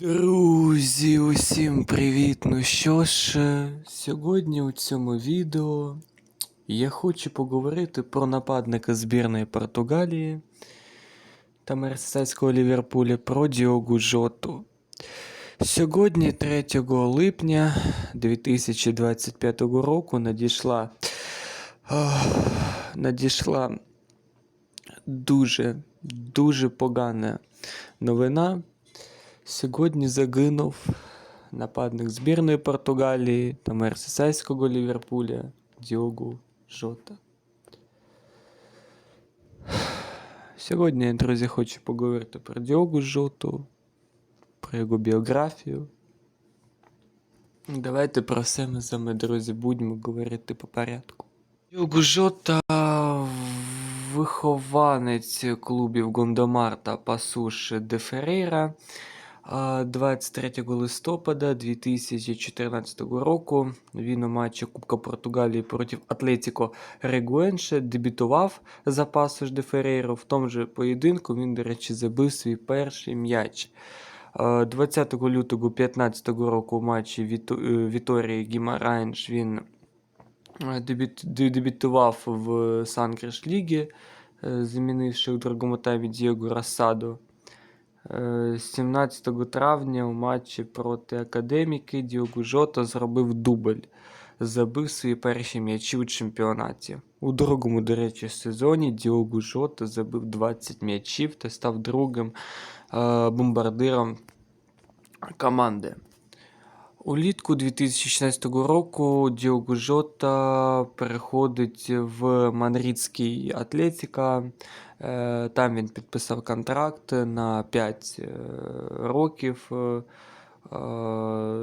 Друзі, усім привіт! Ну що ж, сьогодні у цьому відео я хочу поговорити про нападника збірної Португалії та Мерсейського Ліверпуля про Діогу Жоту. Сьогодні, 3 липня 2025 року, надійшла, ах, надійшла дуже, дуже погана новина. Сьогодні загинув нападник збірної Португалії та Мерсесайського Ліверпуля Діогу Жота. Сьогодні, друзі, хочу поговорити про Діогу Жоту, про його біографію. Давайте про все ми з вами, друзі, будемо говорити по порядку. Діогу Жота вихованець клубів Гондомар та Пасуш де Ферейра. А 23 листопада 2014 року він у матчі Кубка Португалії проти Атлетіко Регуенше дебютував за де Ферейро. В тому же поєдинку він, до речі, забив свій перший м'яч. 20 лютого 2015 року у матчі е, Віторії Гімаранж він е, дебют, де- дебютував в Санкреш Лігі, е, замінивши у другому таймі Дієго Рассаду. Е, 17 травня у матчі проти Академіки Діогу Жота зробив дубль. Забив свої перші м'ячі у чемпіонаті. У другому, до речі, сезоні Діогу Жота забив 20 м'ячів та став другим е, бомбардиром команди. Улітку 2016 року Діогу Жота переходить в Мадридський Атлетіка. Е, Там він підписав контракт на 5 років. Е, е,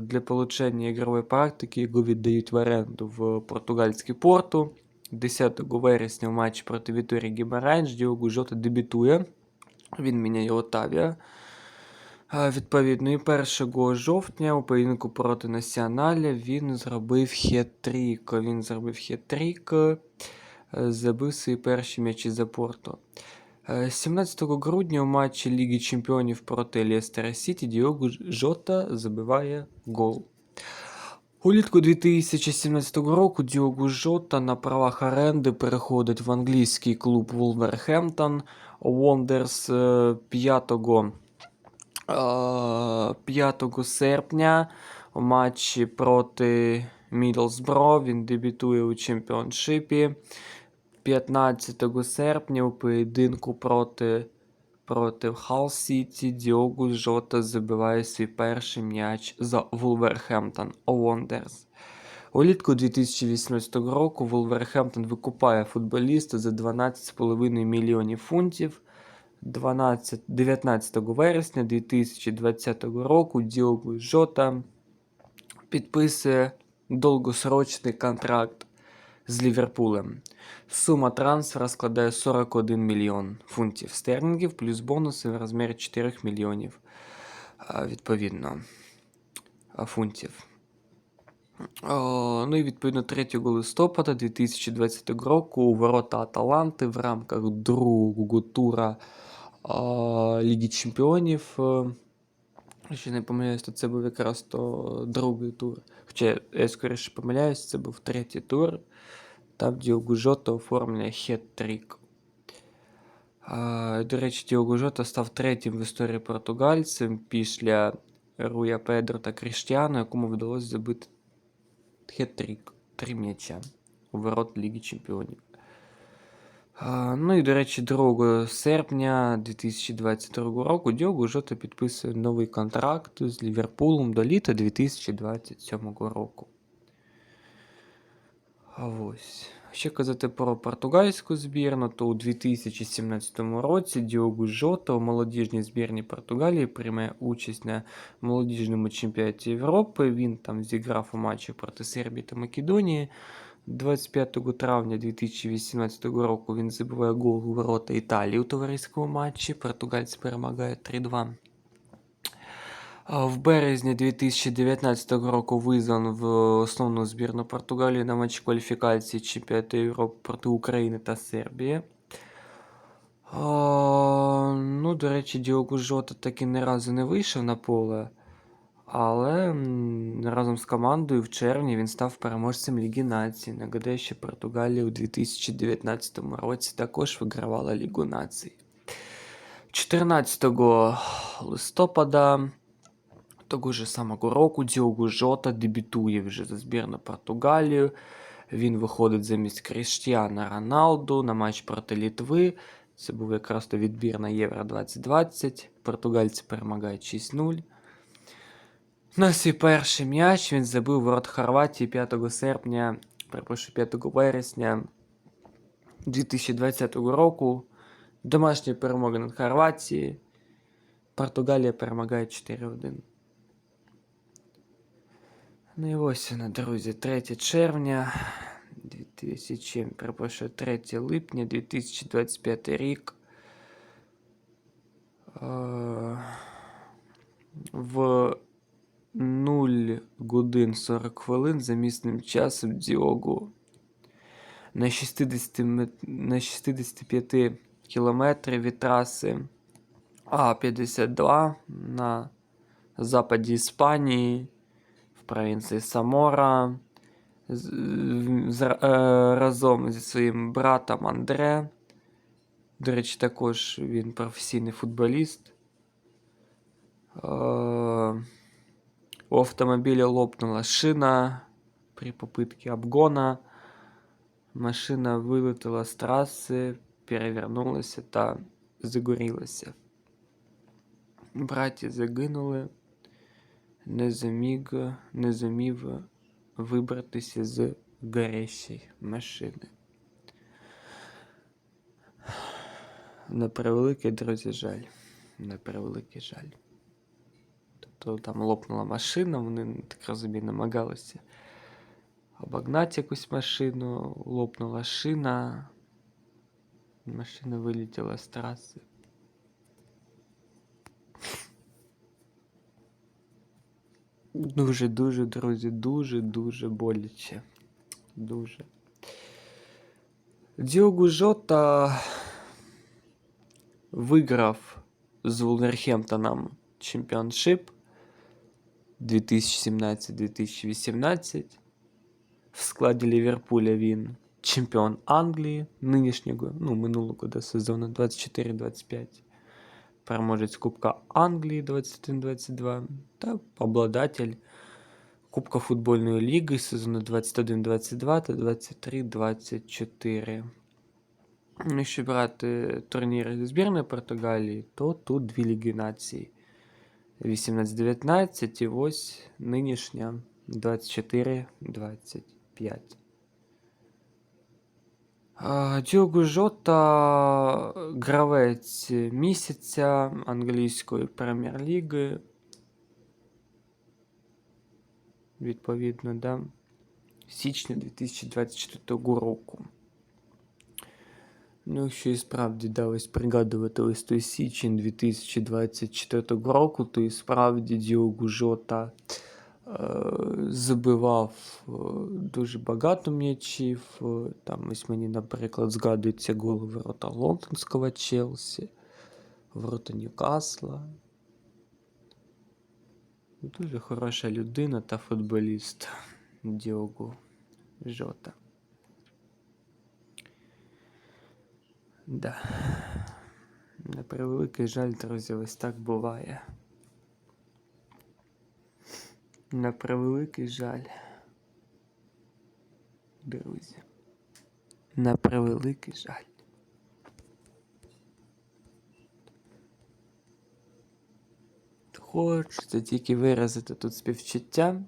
Для получення ігрової практики його віддають в оренду в португальський порту. 10 вересня в матчі проти Віторії Гімаранж Діогу Жота дебютує. Він міняє Отавія. Відповідно, і 1 жовтня у поєдинку проти Націоналя він зробив хет-трік. Він зробив хет-трік, е, забив свої перші м'ячі за Порту. Е, 17 грудня у матчі Ліги Чемпіонів проти Лестера Сіті Діогу Жота забиває гол. Улітку 2017 року Діогу Жота на правах оренди переходить в англійський клуб Вулверхемптон Вондерс 5 Е, 5 серпня у матчі проти Мідлсбро він дебютує у чемпіоншипі. 15 серпня у поєдинку проти, проти Халл Сіті Діогу Жота забиває свій перший м'яч за Вулверхемптон Вондерс. Улітку 2018 року Вулверхемптон викупає футболіста за 12,5 мільйонів фунтів. 12, 19 вересня 2020 року Діогу Жота підписує довгосрочний контракт з Ліверпулем. Сума трансфера складає 41 мільйон фунтів стерлінгів плюс бонуси в розмірі 4 мільйонів відповідно фунтів. О, ну і відповідно 3 листопада 2020 року у ворота Аталанти в рамках другого тура Ліги Чемпіонів. е, Якщо не помиляюсь, то це був якраз то другий тур. Хоча я скоріше помиляюсь, це був третій тур. Там Діогу Жота оформлює хет-трік. До речі, Діогу Жота став третім в історії португальцем після Руя Педро та Кріштіану, якому вдалося забити хет-трік. Три м'яча у ворот Ліги Чемпіонів. Ну і, до речі, 2 серпня 2022 року Діогу Жота підписує новий контракт з Ліверпулем до літа 2027 року. А ось. Ще казати про португальську збірну, то у 2017 році Діогу Жота у молодіжній збірні Португалії приймає участь на молодіжному чемпіонаті Європи. Він там зіграв у матчі проти Сербії та Македонії. 25 травня 2018 року він забиває гол у ворота Італії у товариському матчі. Португальці перемагають 3-2. В березні 2019 року визван в основну збірну Португалії на матч кваліфікації чемпіонату Європи проти України та Сербії. А, ну, до речі, Діогу Жота таки ні разу не вийшов на поле. Але разом з командою в червні він став переможцем Ліги Націй. Нагадаю, що Португалія у 2019 році також вигравала Лігу Націй. 14 листопада того ж самого року Діогу Жота дебютує вже за збірну Португалію. Він виходить замість Кріштіана Роналду на матч проти Літви. Це був якраз то відбір на Євро 2020. Португальці перемагають 6-0. На свій перший м'яч він забив ворот Хорватії 5 серпня, перепрошую, 5 вересня 2020 року. Домашня перемога над Хорватією. Португалія перемагає 4-1. Ну і ось вона, друзі, 3 червня 2000, перепрошую, 3 липня 2025 рік. Е, В 0 годин 40 хвилин за місним часом Діогу на 60 на 65 кілометрів від траси А-52 на западі Іспанії в провінції Самора з, з- е, разом зі своїм братом Андре. До речі, також він професійний футболіст. Е, у автомобіля лопнула шина при попитці обгона. Машина вилетіла з траси, перевернулася та загорілася. Браті загинули, не зумів, не зумів вибратися з горящої машини. На превеликий, друзі, жаль. На превеликий жаль. Тобто там лопнула машина, вони, так розумію, намагалися обогнати якусь машину, лопнула шина. Машина вилетіла з траси. Дуже, дуже, друзі, дуже, дуже боляче. Дуже. Діогу Жота виграв з Вулверхемптоном чемпіоншип 2017-2018. В складі Ліверпуля він чемпіон Англії нинішнього, ну, минулого до сезону 24-25. Переможець Кубка Англії 21-22 та обладатель Кубка футбольної ліги сезону 21-22 та 23-24. Якщо брати турніри зі збірної Португалії, то тут дві ліги нації. 18-19 і ось нинішня 24-25. А, Діого Жота гравець місяця англійської прем'єр-ліги. Відповідно, да. Січня 2024 року. Ну, якщо і справді да, ось пригадувати ось той січень 2024 року, то і справді Діогу Жота е, забивав е, дуже багато м'ячів. Е, Там ось мені, наприклад, згадується гол у ворота Лондонського Челсі, ворота Ньюкасла. Дуже хороша людина та футболіст Діогу Жота. Да. На превеликий жаль, друзі, ось так буває. На превеликий жаль. Друзі. На превеликий жаль. Хочеться тільки виразити тут співчуття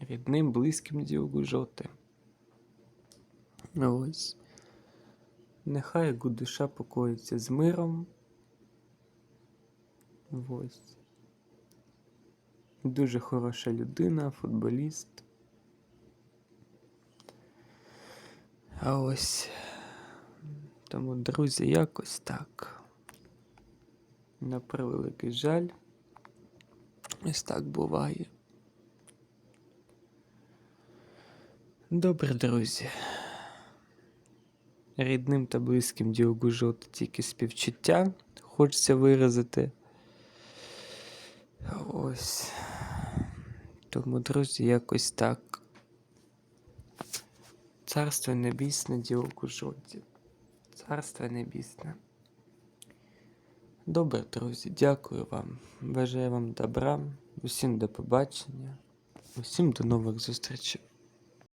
рідним, близьким Діогу Жоти. Ось. Нехай душа покоїться з миром. Ось. Дуже хороша людина, футболіст. А ось. Тому, друзі, якось так. На превеликий жаль. Ось так буває. Добре, друзі. Рідним та близьким Діогу Жота тільки співчуття хочеться виразити. Ось. Тому, друзі, якось так. Царство небесне, ділку жодзі. Царство небесне. Добре, друзі, дякую вам. Бажаю вам добра. Усім до побачення. Усім до нових зустрічей.